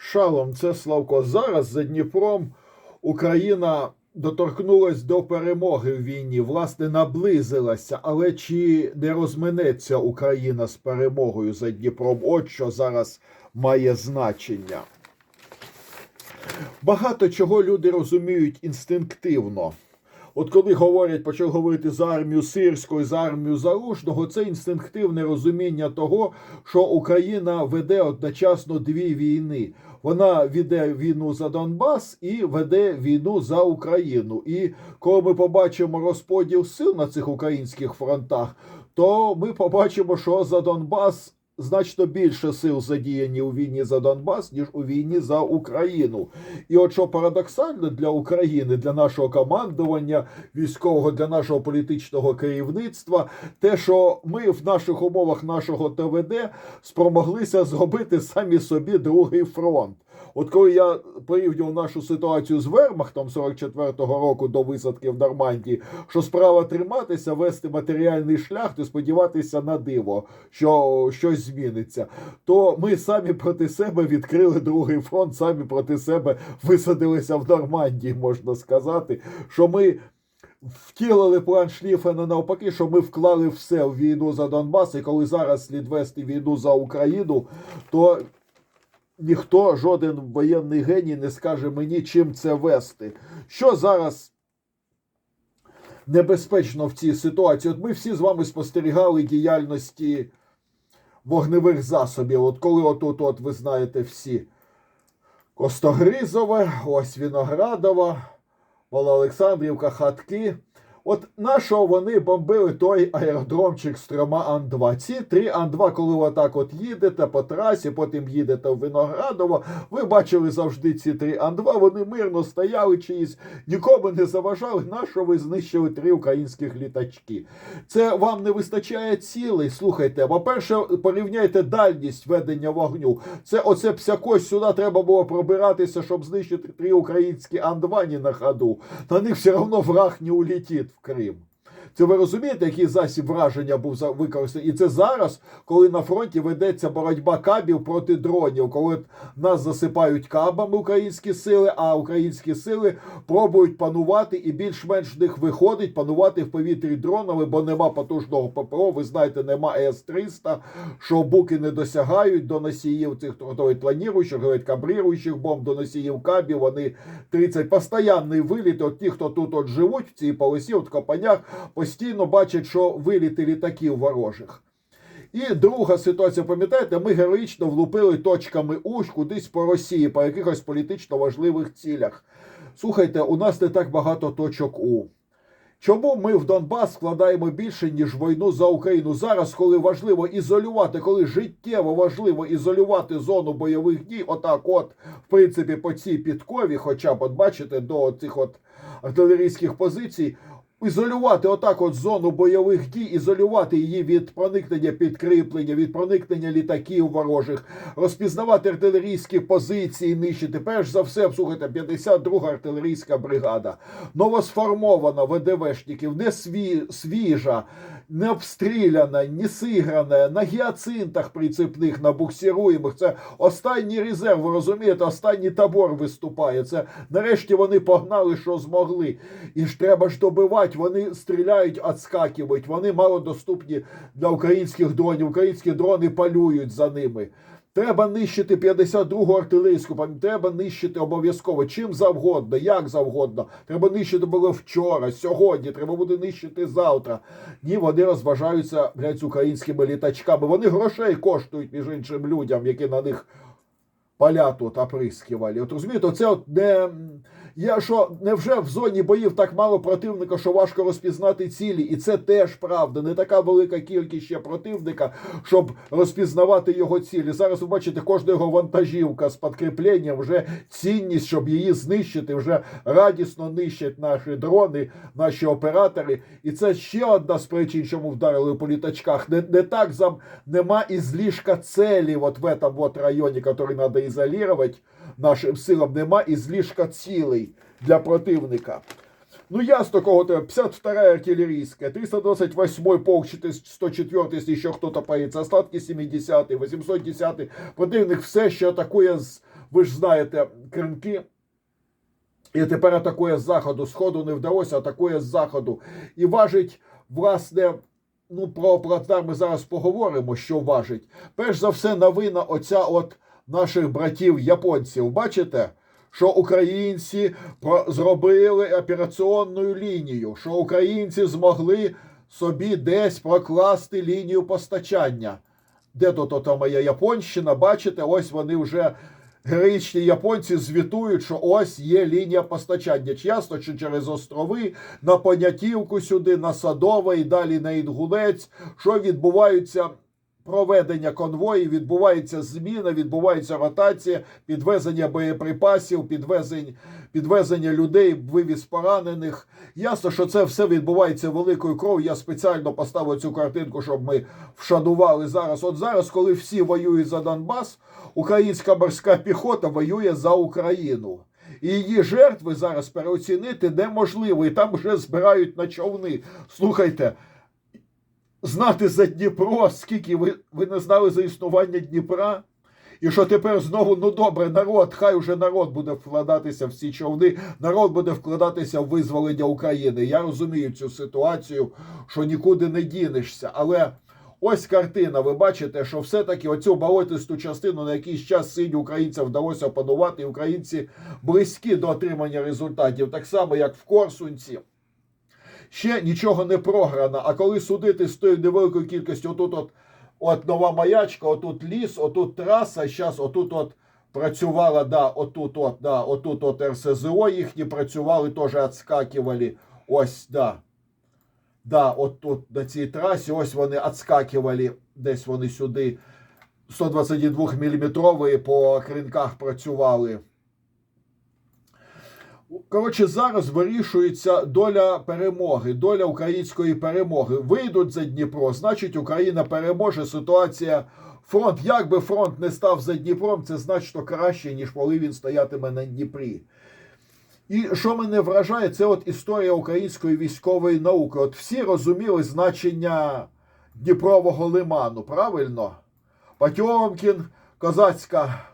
Шалом, це Славко. Зараз за Дніпром Україна доторкнулась до перемоги в війні, власне, наблизилася. Але чи не розминеться Україна з перемогою за Дніпром? От що зараз має значення. Багато чого люди розуміють інстинктивно. От коли говорять, почали говорити за армію сирську і за армію залужного, це інстинктивне розуміння того, що Україна веде одночасно дві війни. Вона веде війну за Донбас і веде війну за Україну. І коли ми побачимо розподіл сил на цих українських фронтах, то ми побачимо, що за Донбас значно більше сил задіяні у війні за Донбас, ніж у війні за Україну. І от що парадоксально для України, для нашого командування військового, для нашого політичного керівництва, те, що ми в наших умовах нашого ТВД спромоглися зробити самі собі другий фронт. От коли я порівнював нашу ситуацію з Вермахтом 44-го року до висадки в Нормандії, що справа триматися, вести матеріальний шлях і сподіватися на диво, що щось зміниться, то ми самі проти себе відкрили другий фронт, самі проти себе висадилися в Нормандії, можна сказати, що ми. Втілили план Шліфена навпаки, що ми вклали все в війну за Донбас, і коли зараз слід вести війну за Україну, то ніхто, жоден воєнний геній не скаже мені, чим це вести. Що зараз небезпечно в цій ситуації? От ми всі з вами спостерігали діяльності вогневих засобів. От коли отут, от ви знаєте, всі Костогризове, ось Віноградова, Малоолександрівка, хатки. От нашого вони бомбили той аеродромчик з трьома Ан-2. Ці три Ан-2, коли ви отак от їдете по трасі, потім їдете в Виноградово. Ви бачили завжди ці три Ан-2, вони мирно стояли чиїсь, нікому не заважали. Нащо ви знищили три українських літачки? Це вам не вистачає цілей. Слухайте, по-перше, порівняйте дальність ведення вогню. Це оце псякось сюди треба було пробиратися, щоб знищити три українські Ан-2 на ходу. На них все одно враг не улетить в Крим. Це ви розумієте, який засіб враження був використаний? І це зараз, коли на фронті ведеться боротьба кабів проти дронів, коли нас засипають кабами українські сили, а українські сили пробують панувати і більш-менш в них виходить панувати в повітрі дронами, бо нема потужного ППО. Ви знаєте, нема С-300, що буки не досягають до носіїв цих говорить, планіруючих, говорить, кабріруючих бомб, до носіїв кабів. Вони 30 постоянний виліт. От ті, хто тут от живуть в цій полосі, от Копанях, постійно бачать, що виліти літаків ворожих. І друга ситуація, пам'ятаєте, ми героїчно влупили точками уж кудись по Росії, по якихось політично важливих цілях. Слухайте, у нас не так багато точок У. Чому ми в Донбас вкладаємо більше, ніж війну за Україну? Зараз, коли важливо ізолювати, коли життєво важливо ізолювати зону бойових дій, отак, от, в принципі, по цій підкові, хоча б от бачите, до цих от артилерійських позицій, ізолювати отак от зону бойових дій, ізолювати її від проникнення підкріплення, від проникнення літаків ворожих, розпізнавати артилерійські позиції, нищити. Перш за все, слухайте, 52-га артилерійська бригада, новосформована ВДВшників, не сві, свіжа, не обстріляна, не сиграна, на гіацинтах прицепних, на буксируємих. Це останній резерв, ви розумієте, останній табор виступає. Це нарешті вони погнали, що змогли. І ж треба ж добивати, вони стріляють, відскакують, вони малодоступні для українських дронів. Українські дрони палюють за ними. Треба нищити 52-гу артилерійську, треба нищити обов'язково чим завгодно, як завгодно. Треба нищити було вчора, сьогодні, треба буде нищити завтра. Ні, вони розважаються блядь, з українськими літачками. Вони грошей коштують між іншим людям, які на них поля тут оприскивали. От розумієте, це от не. Я що, невже в зоні боїв так мало противника, що важко розпізнати цілі? І це теж правда. Не така велика кількість ще противника, щоб розпізнавати його цілі. Зараз ви бачите, кожна його вантажівка з підкріпленням вже цінність, щоб її знищити, вже радісно нищать наші дрони, наші оператори. І це ще одна з причин, чому вдарили по літачках. Не, не так зам нема ізлишка целі от в этом вот районі, який треба ізолювати нашим силам, нема ізлишка цілей для противника. Ну, ясно, кого то 52-я артиллерийская, 328-й полк, 104-й, если еще кто-то появится, остатки 70-й, 810-й. Противник все ще атакує з ви ж знаєте, Кримки. І тепер атакує з заходу. Сходу не вдалося, атакує з заходу. І важить, власне, ну про плацдарм ми зараз поговоримо, що важить. Перш за все, новина оця от наших братів японців. Бачите? Що українці зробили операційну лінію, що українці змогли собі десь прокласти лінію постачання. Де тут ота моя Японщина? Бачите, ось вони вже героїчні японці звітують, що ось є лінія постачання. Чи що через острови, на Понятівку сюди, на Садове і далі на Інгулець, що відбуваються проведення конвоїв, відбувається зміна, відбувається ротація, підвезення боєприпасів, підвезення, підвезення людей, вивіз поранених. Ясно, що це все відбувається великою кров'ю. Я спеціально поставив цю картинку, щоб ми вшанували зараз. От зараз, коли всі воюють за Донбас, українська морська піхота воює за Україну. І її жертви зараз переоцінити неможливо. І там вже збирають на човни. Слухайте, знати за Дніпро, скільки ви, ви не знали за існування Дніпра? І що тепер знову, ну добре, народ, хай уже народ буде вкладатися в ці човни, народ буде вкладатися в визволення України. Я розумію цю ситуацію, що нікуди не дінешся. Але ось картина. Ви бачите, що все-таки оцю болотисту частину на якийсь час сині українцям вдалося опанувати, і українці близькі до отримання результатів, так само, як в Корсунці. Ще нічого не програно. А коли судити з тою невеликою кількістю, отут от, от нова маячка, отут ліс, отут траса, зараз отут от працювала, да, отут от, да, отут от РСЗО їхні працювали, теж відскакували. Ось, да. Да, от тут на цій трасі, ось вони відскакували, десь вони сюди 122 мм по кринках працювали. Коротше, зараз вирішується доля перемоги, доля української перемоги. Вийдуть за Дніпро, значить, Україна переможе. Ситуація фронт. Як би фронт не став за Дніпром, це значно краще, ніж коли він стоятиме на Дніпрі. І що мене вражає, це от історія української військової науки. От всі розуміли значення Дніпрового лиману, правильно? Потьомкін, козацька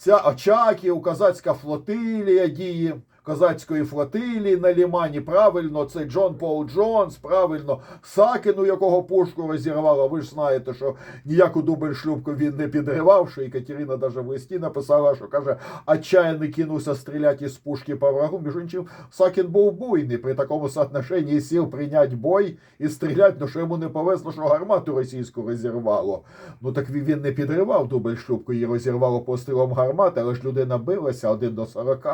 ця Очаків, козацька флотилія дії козацької флотилії на лімані. Правильно, це Джон Пол Джонс, правильно, Сакін, у якого пушку розірвало. Ви ж знаєте, що ніяку дубль шлюбку він не підривав, що Екатерина навіть в листі написала, що каже, отчаянно кинувся стріляти із пушки по врагу. Між іншим, Сакін був буйний при такому соотношенні сил прийняти бой і стріляти, ну що йому не повезло, що гармату російську розірвало. Ну так він не підривав дубль шлюбку, її розірвало пострілом гармати, але ж людина билася один до 40.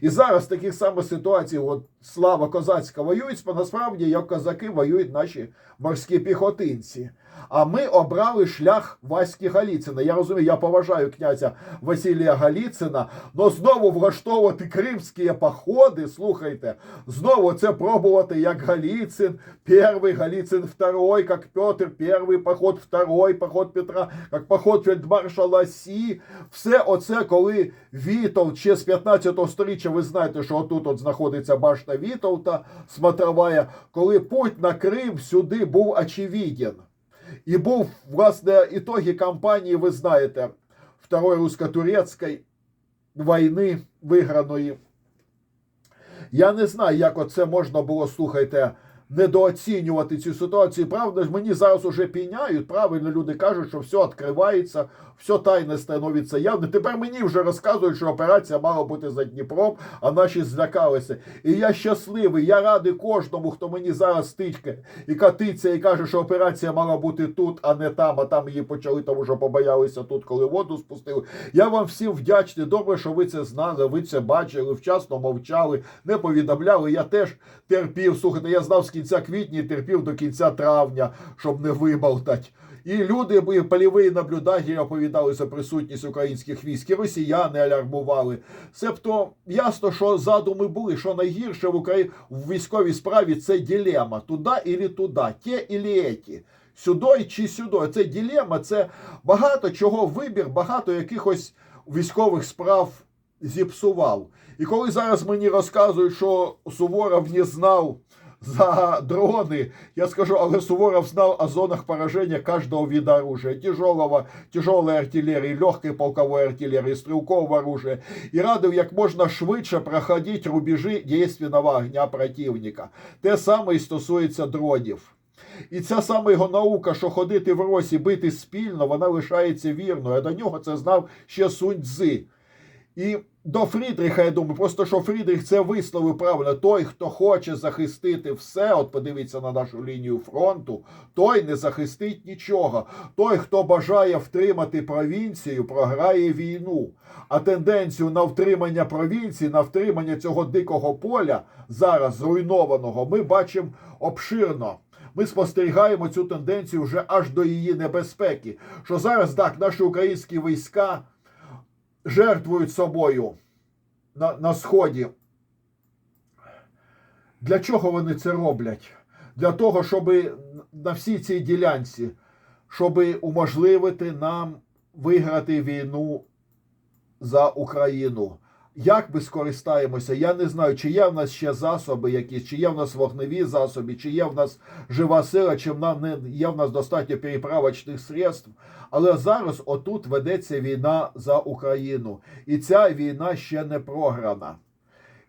І зараз таких самих ситуацій, от слава козацька воюють, насправді як козаки воюють наші морські піхотинці. А ми обрали шлях Васьки Галіцина. Я розумію, я поважаю князя Василія Галіцина, але знову влаштовувати кримські походи, слухайте, знову це пробувати як Галіцин, перший, Галіцин второй, як Петр, перший поход, второй поход Петра, як поход фельдмаршала Сі. Все оце, коли Вітов ще з 15 століття, ви знаєте, що отут от знаходиться башта Вітовта, смотровая, коли путь на Крим сюди був очевиден. І був, власне, ітоги кампанії, ви знаєте, Второї русско-турецької війни виграної. Я не знаю, як оце можна було, слухайте, недооцінювати цю ситуацію. Правда ж, мені зараз уже піняють. Правильно люди кажуть, що все відкривається, все тайне становиться явне. Тепер мені вже розказують, що операція мала бути за Дніпром, а наші злякалися. І я щасливий, я радий кожному, хто мені зараз тичке і катиться, і каже, що операція мала бути тут, а не там, а там її почали, тому що побоялися тут, коли воду спустили. Я вам всім вдячний. Добре, що ви це знали, ви це бачили, вчасно мовчали, не повідомляли. Я теж терпів. Слухайте, я знав з кінця квітня і терпів до кінця травня, щоб не виболтать. І люди, і польові наблюдателі оповідали за присутність українських військ, і росіяни алярмували. Себто ясно, що задуми були, що найгірше в Україні в військовій справі це дилема: туди і туди, ті і ті. Сюди чи сюди. Це дилема, це багато чого вибір, багато якихось військових справ зіпсував. І коли зараз мені розказують, що Суворов не знав за дроны. Я скажу, але Суворов знал о зонах поражения каждого вида оружия. Тяжелого, тяжелой артиллерии, легкой полковой артиллерии, стрелкового оружия. І радив як можна швидше проходити рубежі действенного огня противника. Те саме стосується дронів. І ця саме його наука, що ходити в росі, бити спільно, вона лишається вірною. А до нього це знав ще Сунь Цзи. І до Фрідріха, я думаю, просто що Фрідріх це висловив правильно. Той, хто хоче захистити все, от подивіться на нашу лінію фронту, той не захистить нічого. Той, хто бажає втримати провінцію, програє війну. А тенденцію на втримання провінції, на втримання цього дикого поля, зараз зруйнованого, ми бачимо обширно. Ми спостерігаємо цю тенденцію вже аж до її небезпеки. Що зараз так наші українські війська жертвують собою на, на сході. Для чого вони це роблять? Для того, щоб на всій цій ділянці, щоб уможливити нам виграти війну за Україну. Як ми скористаємося? Я не знаю, чи є в нас ще засоби якісь, чи є в нас вогневі засоби, чи є в нас жива сила, чи в нам не є в нас достатньо переправочних средств. Але зараз отут ведеться війна за Україну, і ця війна ще не програна.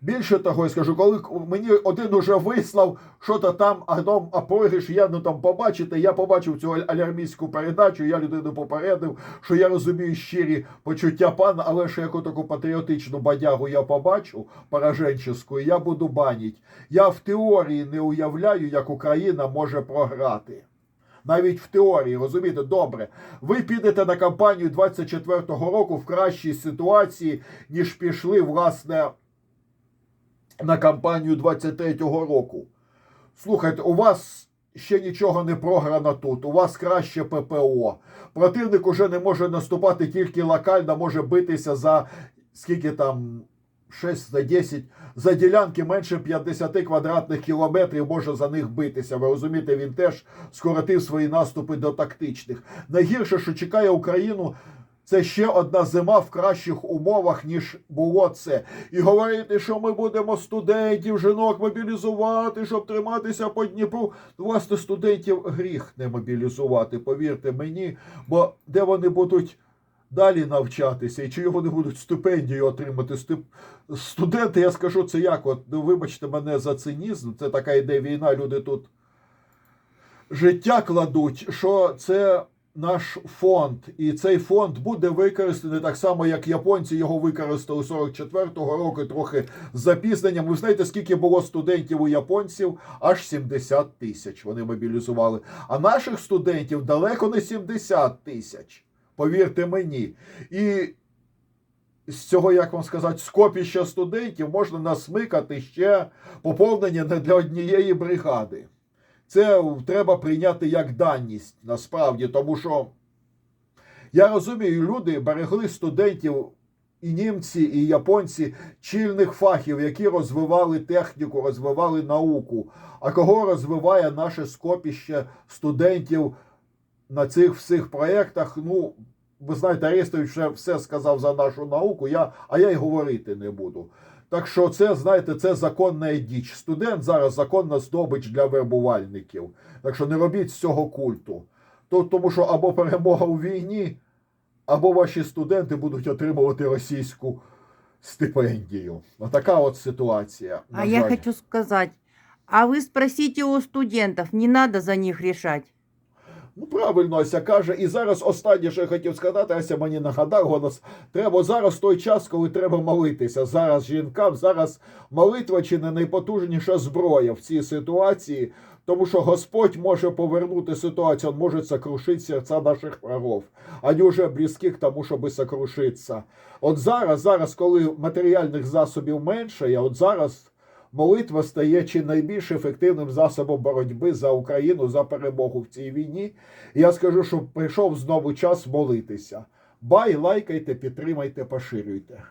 Більше того, я скажу, коли мені один уже вислав, що то там, а там, а програш, я ну там побачите, я побачив цю алярмійську передачу, я людину попередив, що я розумію щирі почуття пана, але ще яку таку патріотичну бадягу я побачу, пораженческу, я буду баніть. Я в теорії не уявляю, як Україна може програти. Навіть в теорії, розумієте, добре. Ви підете на кампанію 24-го року в кращій ситуації, ніж пішли, власне, на кампанію 23-го року. Слухайте, у вас ще нічого не програно тут. У вас краще ППО. Противник уже не може наступати тільки локально, може битися за скільки там. 6 за 10, за ділянки менше 50 квадратних кілометрів може за них битися. Ви розумієте, він теж скоротив свої наступи до тактичних. Найгірше, що чекає Україну, це ще одна зима в кращих умовах, ніж було це. І говорити, що ми будемо студентів, жінок мобілізувати, щоб триматися по Дніпру. Ну, Власне, студентів гріх не мобілізувати, повірте мені, бо де вони будуть далі навчатися, і чи вони будуть стипендію отримати. Студенти, я скажу це як, от, ну, вибачте мене за цинізм, це така йде війна, люди тут життя кладуть, що це наш фонд, і цей фонд буде використаний так само, як японці його використали 44-го року, трохи з запізненням. Ви знаєте, скільки було студентів у японців? Аж 70 тисяч вони мобілізували. А наших студентів далеко не 70 тисяч. Повірте мені. І з цього, як вам сказати, скопіща студентів можна насмикати ще поповнення не для однієї бригади. Це треба прийняти як даність насправді, тому що я розумію, люди берегли студентів і німці, і японці чільних фахів, які розвивали техніку, розвивали науку. А кого розвиває наше скопіще студентів на цих всіх проєктах? Ну, ви знаєте, Арестович вже все сказав за нашу науку, я, а я й говорити не буду. Так що це, знаєте, це законна діч. Студент зараз законна здобич для вербувальників. Так що не робіть з цього культу. То, тому що або перемога у війні, або ваші студенти будуть отримувати російську стипендію. Отака от ситуація. на А я хочу сказать, а вы спросите у студентов, не надо за них решать. Ну, правильно, Ася каже. І зараз останнє, що я хотів сказати, Ася мені нагадав, воно с- треба зараз той час, коли треба молитися. Зараз жінкам, зараз молитва чи не найпотужніша зброя в цій ситуації, тому що Господь може повернути ситуацію, він може сокрушити серця наших врагов, а вже близькі тому, щоб сокрушитися. От зараз, зараз, коли матеріальних засобів менше, я от зараз. Молитва стає чи найбільш ефективним засобом боротьби за Україну за перемогу в цій війні. Я скажу, що прийшов знову час молитися. Бай, лайкайте, підтримайте, поширюйте.